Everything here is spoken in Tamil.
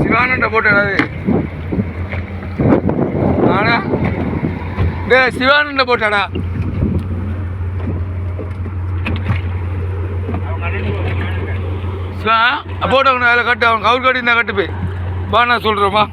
சிவானண்ட போட்டு என்னது ஆனா டே சிவானண்ட போட்டாடா. போட்டு அவனை அதில் கட்டு அவன் கவுர் கட்டி இருந்தால் கட்டு போய் வா நான் சொல்கிறோமா